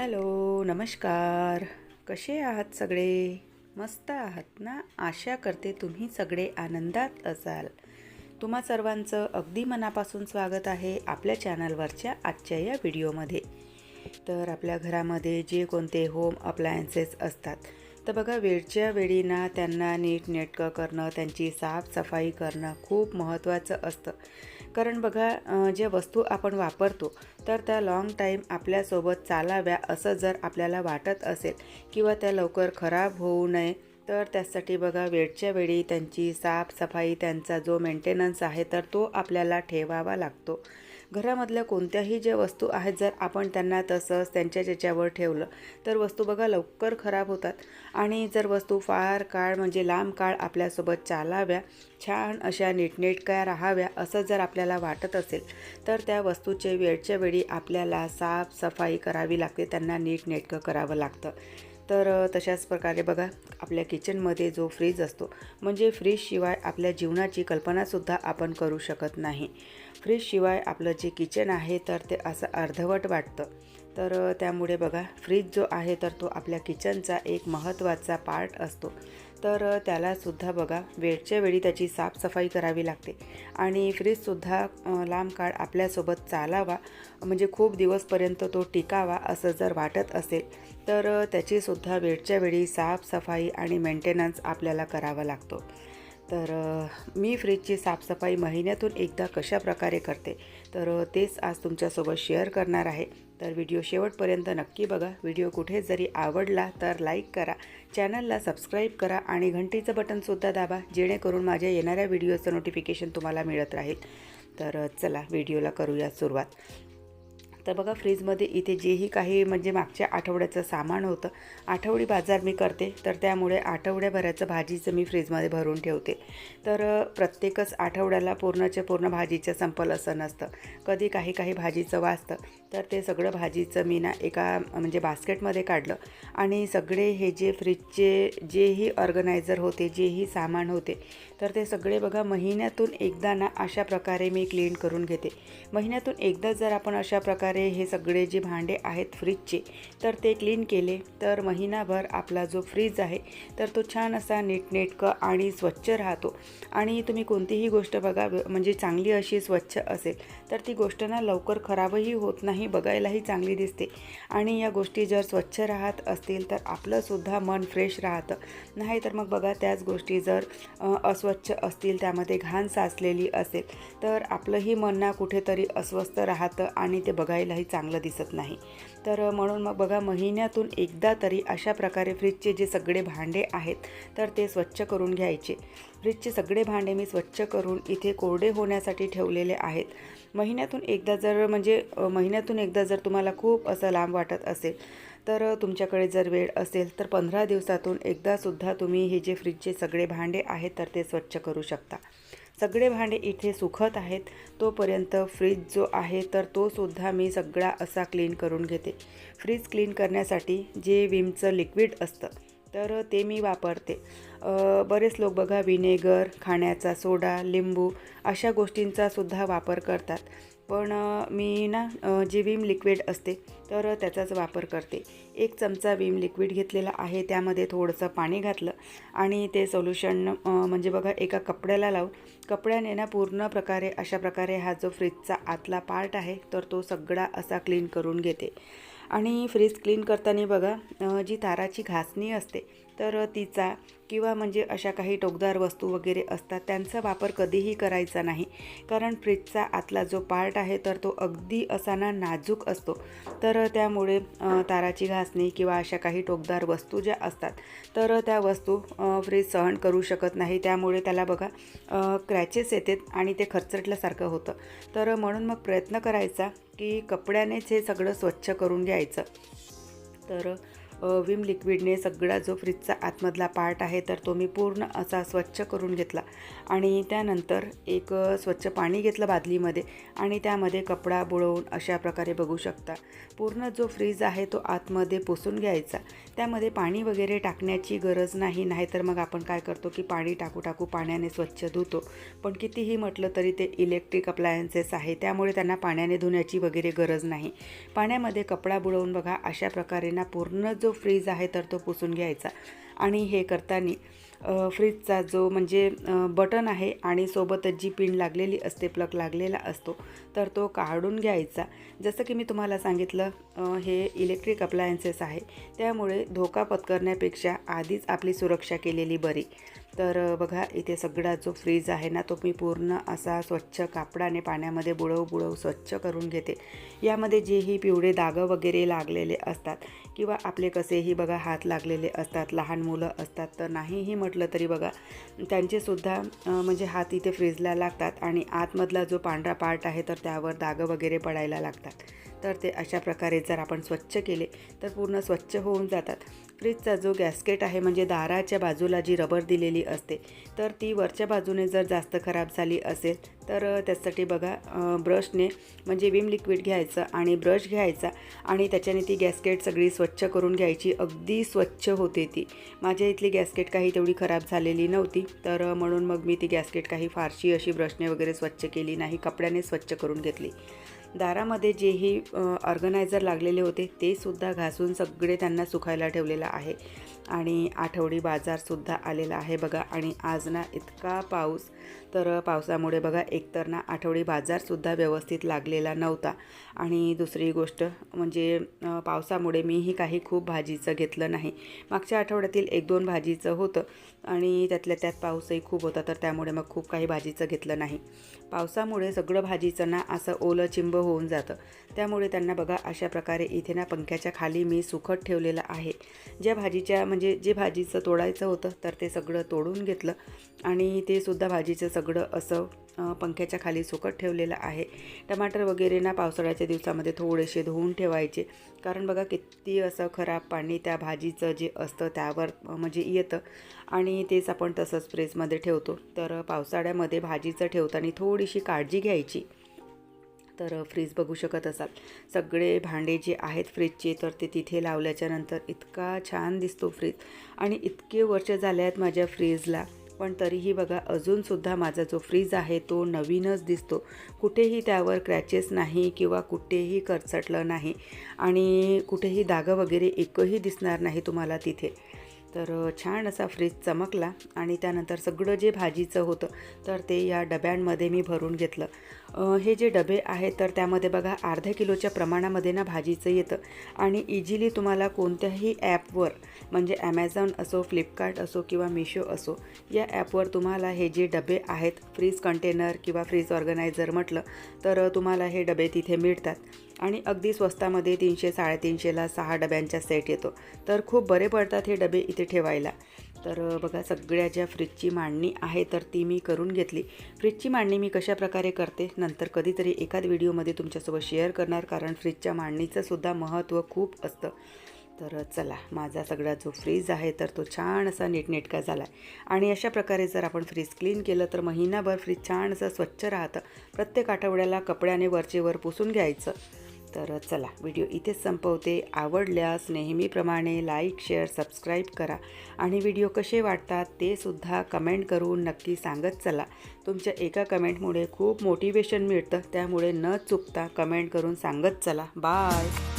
Hello नमस्कार. कसे आहात सगळे? मस्त आहात ना? आशा करते तुम्ही सगळे आनंदात असाल. तुम्हा सर्वांचं अगदी मनापासून स्वागत आहे आपल्या चॅनलवरच्या आजच्या या व्हिडिओमध्ये. तर आपल्या घरामध्ये जे कोणते होम अप्लायन्सेस असतात तर बघा वेळच्या वेळी ना त्यांना नीट नेटकं करणं त्यांची साफसफाई करणं खूप महत्त्वाचं असतं. कारण बघा ज्या वस्तू आपण वापरतो तर त्या लाँग टाईम आपल्यासोबत चालाव्या असं जर आपल्याला वाटत असेल किंवा त्या लवकर खराब होऊ नये तर त्यासाठी बघा वेळच्या वेळी त्यांची साफसफाई त्यांचा जो मेंटेनन्स आहे तर तो आपल्याला ठेवावा लागतो. घरामधल्या कोणत्याही ज्या वस्तू आहेत जर आपण त्यांना तसंच त्यांच्या ज्याच्यावर ठेवलं तर वस्तू बघा लवकर खराब होतात. आणि जर वस्तू फार काळ म्हणजे लांब काळ आपल्यासोबत चालाव्या छान अशा नीटनेटक्या राहाव्या असं जर आपल्याला वाटत असेल तर त्या वस्तूचे वेळच्या वेळी आपल्याला साफसफाई करावी लागते. त्यांना नीटनेटकं करावं लागतं. तर तशाच प्रकारे बघा आपल्या किचनमध्ये जो फ्रीज असतो म्हणजे फ्रीजशिवाय आपल्या जीवनाची कल्पनासुद्धा आपण करू शकत नाही. फ्रीजशिवाय आपलं जे किचन आहे तर ते असं अर्धवट वाटतं. तर त्यामुळे बघा फ्रीज जो आहे तर तो आपल्या किचनचा एक महत्त्वाचा पार्ट असतो. तर त्यालासुद्धा बघा वेळच्या वेळी त्याची साफसफाई करावी लागते. आणि फ्रीजसुद्धा लांब काळ आपल्यासोबत चालावा म्हणजे खूप दिवसपर्यंत तो टिकावा असं जर वाटत असेल तर त्याचीसुद्धा वेळच्या वेळी साफसफाई आणि मेंटेनन्स आपल्याला करावा लागतो. तर मी फ्रीजची साफसफाई महिन्यातून एकदा कशा प्रकारे करते? तर तेच आज तुमच्यासोबत शेअर करणार आहे. तर व्हिडिओ शेवटपर्यंत नक्की बघा. व्हिडिओ कुठे जरी आवडला तर लाईक करा. चॅनलला सबस्क्राईब करा आणि घंटीचं बटनसुद्धा दाबा जेणेकरून माझ्या येणाऱ्या व्हिडिओचं नोटिफिकेशन तुम्हाला मिळत राहील. तर चला व्हिडिओला करूया सुरुवात. तर बघा फ्रीजमध्ये इथे जेही काही म्हणजे मागच्या आठवड्याचं सामान होतं आठवडी बाजार मी करते तर त्यामुळे आठवड्याभराचं भाजीचं मी फ्रीजमध्ये भरून ठेवते. तर प्रत्येकच आठवड्याला पूर्णच्या पूर्ण भाजीचं संपल असं नसतं. कधी काही काही भाजीचं वाचतं तर ते सगळं भाजीचं मी ना एका म्हणजे बास्केटमध्ये काढलं. आणि सगळे हे जे फ्रीजचे जेही ऑर्गनायझर होते जेही सामान होते तर ते सगळे बघा महिन्यातून एकदा ना अशा प्रकारे मी क्लीन करून घेते. महिन्यातून एकदा जर आपण अशा प्रकारे हे सगळे जे भांडे आहेत फ्रीजचे तर ते क्लीन केले. तर महिनाभर आपला जो फ्रीज आहे तर तो छान असा नीटनेटकं आणि स्वच्छ राहतो. आणि तुम्ही कोणतीही गोष्ट बघा म्हणजे चांगली अशी स्वच्छ असेल तर ती गोष्ट ना लवकर खराबही होत नाही बघायलाही चांगली दिसते. आणि या गोष्टी जर स्वच्छ राहत असतील तर आपलंसुद्धा मन फ्रेश राहतं. नाही तर मग बघा त्याच गोष्टी जर अस्वच्छ असतील त्यामध्ये घाण साचलेली असेल तर आपलंही मन ना कुठेतरी अस्वस्थ राहतं आणि ते पाहायलाही चांगलं दिसत नाही. तर म्हणून मग बघा महिन्यातून एकदा तरी अशा प्रकारे फ्रीजचे जे सगळे भांडे आहेत तर ते स्वच्छ करून घ्यायचे. फ्रीजचे सगळे भांडे मी स्वच्छ करून इथे कोरडे होण्यासाठी ठेवलेले आहेत. महिन्यातून एकदा जर म्हणजे महिन्यातून एकदा जर तुम्हाला खूप असं लांब वाटत असेल तर तुमच्याकडे जर वेळ असेल तर पंधरा दिवसातून एकदासुद्धा तुम्ही हे जे फ्रीजचे सगळे भांडे आहेत तर ते स्वच्छ करू शकता. सगळे भांडे इथे सुखत आहेत. तोपर्यंत फ्रीज जो आहे तर तो सुद्धा मी सगळा असा क्लीन करून घेते. फ्रीज क्लीन करण्यासाठी जे विमचं लिक्विड असतं तर ते मी वापरते. बरेच लोक बघा विनेगर खाण्याचा सोडा लिंबू अशा गोष्टींचा सुद्धा वापर करतात. पण मी ना जी जे विम लिक्विड असते तर त्याचाच वापर करते. एक चमचा विम लिक्विड घेतलेला आहे त्यामध्ये थोडंसं पाणी घातलं आणि ते सोल्युशन म्हणजे बघा एका कपड्याला लावून कपड्याने ना पूर्ण प्रकारे अशा प्रकारे हा जो फ्रीजचा आतला पार्ट आहे तर तो सगळा असा क्लीन करून घेते. आणि फ्रीज क्लीन करताना बघा जी ताराची घासणी असते तर तिचा किंवा म्हणजे अशा काही टोकदार वस्तू वगैरे असतात त्यांचा वापर कधीही करायचा नाही. कारण फ्रीजचा आतला जो पार्ट आहे तर तो अगदी असा ना नाजूक असतो. तर त्यामुळे ताराची घासणी किंवा अशा काही टोकदार वस्तू ज्या असतात तर त्या वस्तू फ्रीज सहन करू शकत नाही. त्यामुळे त्याला बघा क्रॅचेस येतात आणि ते खरचटल्यासारखं होतं. तर म्हणून मग प्रयत्न करायचा की कपड्यानेच हे सगळं स्वच्छ करून घ्यायचं. तर विम लिक्विडने सगळा जो फ्रीजचा आतमधला पार्ट आहे तर तो मी पूर्ण असा स्वच्छ करून घेतला. आणि त्यानंतर एक स्वच्छ पाणी घेतलं बादलीमध्ये आणि त्यामध्ये कपडा बुडवून अशा प्रकारे बघू शकता. पूर्ण जो फ्रीज आहे तो आतमध्ये पुसून घ्यायचा. त्यामध्ये पाणी वगैरे टाकण्याची गरज नाही नाहीतर मग आपण काय करतो की पाणी टाकू टाकू पाण्याने स्वच्छ धुतो. पण कितीही म्हटलं तरी ते इलेक्ट्रिक अप्लायन्सेस आहे त्यामुळे त्यांना पाण्याने धुण्याची वगैरे गरज नाही. पाण्यामध्ये कपडा बुडवून बघा अशा प्रकारे ना पूर्ण जो फ्रीज आहे तर तो पुसून घ्यायचा. आणि हे करताना फ्रीजचा जो म्हणजे बटन आहे आणि सोबतच जी पिन लागलेली असते प्लग लागलेला असतो तर तो काढून घ्यायचा. जसं की मी तुम्हाला सांगितलं हे इलेक्ट्रिक अप्लायन्सेस आहे त्यामुळे धोका पत्करण्यापेक्षा आधीच आपली सुरक्षा केलेली बरी. तर बघा इथे सगळा जो फ्रीज आहे ना तो मी पूर्ण असा स्वच्छ कापडाने पाण्यामध्ये बुडव बुडव स्वच्छ करून घेते. यामध्ये जेही पिवळे दागं वगैरे लागलेले असतात किंवा आपले कसेही बघा हात लागलेले असतात लहान मुलं असतात तर नाहीही म्हटलं तरी बघा त्यांचेसुद्धा म्हणजे हात इथे फ्रीजला लागतात आणि आतमधला जो पांढरा पार्ट आहे तर त्यावर दागं वगैरे पडायला लागतात. तर ते अशा प्रकारे जर आपण स्वच्छ केले तर पूर्ण स्वच्छ होऊन जातात. फ्रीजचा जो गॅस्केट आहे म्हणजे दाराच्या बाजूला जी रबर दिलेली असते तर ती वरच्या बाजूने जर जास्त खराब झाली असेल तर त्यासाठी बघा ब्रशने म्हणजे विम लिक्विड घ्यायचं आणि ब्रश घ्यायचा आणि त्याच्याने ती गॅस्केट सगळी स्वच्छ करून घ्यायची. अगदी स्वच्छ होते ती. माझ्या इथली गॅस्केट काही तेवढी खराब झालेली नव्हती तर म्हणून मग मी ती गॅस्केट काही फारशी अशी ब्रशने वगैरे स्वच्छ केली नाही कपड्याने स्वच्छ करून घेतली. दारामध्ये जेही ऑर्गनायझर लागलेले होते ते सुद्धा घासून सगळे त्यांना सुखायला ठेवलेलं आहे. आणि आठवडी बाजारसुद्धा आलेला आहे बघा. आणि आज ना इतका पाऊस तर पावसामुळे बघा एकतर ना आठवडी बाजारसुद्धा व्यवस्थित लागलेला नव्हता. आणि दुसरी गोष्ट म्हणजे पावसामुळे मीही काही खूप भाजीचं घेतलं नाही. मागच्या आठवड्यातील एक दोन भाजीचं होतं आणि त्यातल्या त्यात पाऊसही खूप होता तर त्यामुळे मग खूप काही भाजीचं घेतलं नाही. पावसामुळे सगळं भाजीचं ना असं ओलं चिंब होऊन जातं. त्यामुळे त्यांना बघा अशा प्रकारे इथे ना पंख्याच्या खाली मी सुखत ठेवलेलं आहे. ज्या भाजीच्या म्हणजे म्हणजे जे भाजीचं तोडायचं होतं तर ते सगळं तोडून घेतलं. आणि ते सुद्धा भाजीचं सगळं असं पंख्याच्या खाली सुकट ठेवलेलं आहे. टमाटर वगैरे ना पावसाळ्याच्या दिवसामध्ये थोडेसे धुवून ठेवायचे. कारण बघा किती असं खराब पाणी त्या भाजीचं जे असतं त्यावर म्हणजे येतं. आणि तेच आपण तसंच फ्रीजमध्ये ठेवतो. तर पावसाळ्यामध्ये भाजीचं ठेवताना थोडीशी काळजी घ्यायची. तर फ्रीज बघू शकत असाल. सगळे भांडे जे आहेत फ्रीजचे तर ते तिथे लावल्याच्या नंतर इतका छान दिसतो फ्रीज. आणि इतके वर्ष झाले आहेत माझ्या फ्रीजला पण तरीही बघा अजूनसुद्धा माझा जो फ्रीज आहे तो नवीनच दिसतो. कुठेही त्यावर क्रॅचेस नाही किंवा कुठेही करचटलं नाही आणि कुठेही दागं वगैरे एकही दिसणार नाही तुम्हाला तिथे. तर छान असा फ्रीज चमकला आणि त्यानंतर सगळं जे भाजीचं होतं तर ते या डब्यांमध्ये मी भरून घेतलं. हे जे डबे आहेत तर त्यामध्ये बघा अर्ध्या किलोच्या प्रमाणामध्ये ना भाजीचं येतं. आणि इझिली तुम्हाला कोणत्याही ॲपवर म्हणजे ॲमेझॉन असो फ्लिपकार्ट असो किंवा मिशो असो या ॲपवर तुम्हाला हे जे डबे आहेत फ्रीज कंटेनर किंवा फ्रीज ऑर्गनायझर म्हटलं तर तुम्हाला हे डबे तिथे मिळतात. आणि अगदी स्वस्तामध्ये तीनशे साडेतीनशेला सहा डब्यांचा सेट येतो. तर खूप बरे पडतात हे डबे इथे ठेवायला. तर बघा सगळ्या ज्या फ्रीजची मांडणी आहे तर ती मी करून घेतली. फ्रीजची मांडणी मी कशा प्रकारे करते नंतर कधीतरी एखाद व्हिडिओमध्ये तुमच्यासोबत शेअर करणार कारण फ्रीजच्या मांडणीचं सुद्धा महत्त्व खूप असतं. तर चला माझा सगळा जो फ्रीज आहे तर तो छान असा नीटनेटका झाला आहे आणि अशा प्रकारे जर आपण फ्रीज क्लीन केलं तर महिनाभर फ्रीज छान असं स्वच्छ राहतं. प्रत्येक आठवड्याला कपड्याने वरचे वर पुसून घ्यायचं. तर चला व्हिडिओ इथेच संपवते. आवडल्यास नेहमीप्रमाणे लाईक शेअर सबस्क्राईब करा. आणि व्हिडिओ कसे वाटतात ते सुद्धा कमेंट करून नक्की सांगत चला. तुमच्या एका कमेंटमुळे खूप मोटिवेशन मिळतं. त्यामुळे न चुकता कमेंट करून सांगत चला. बाय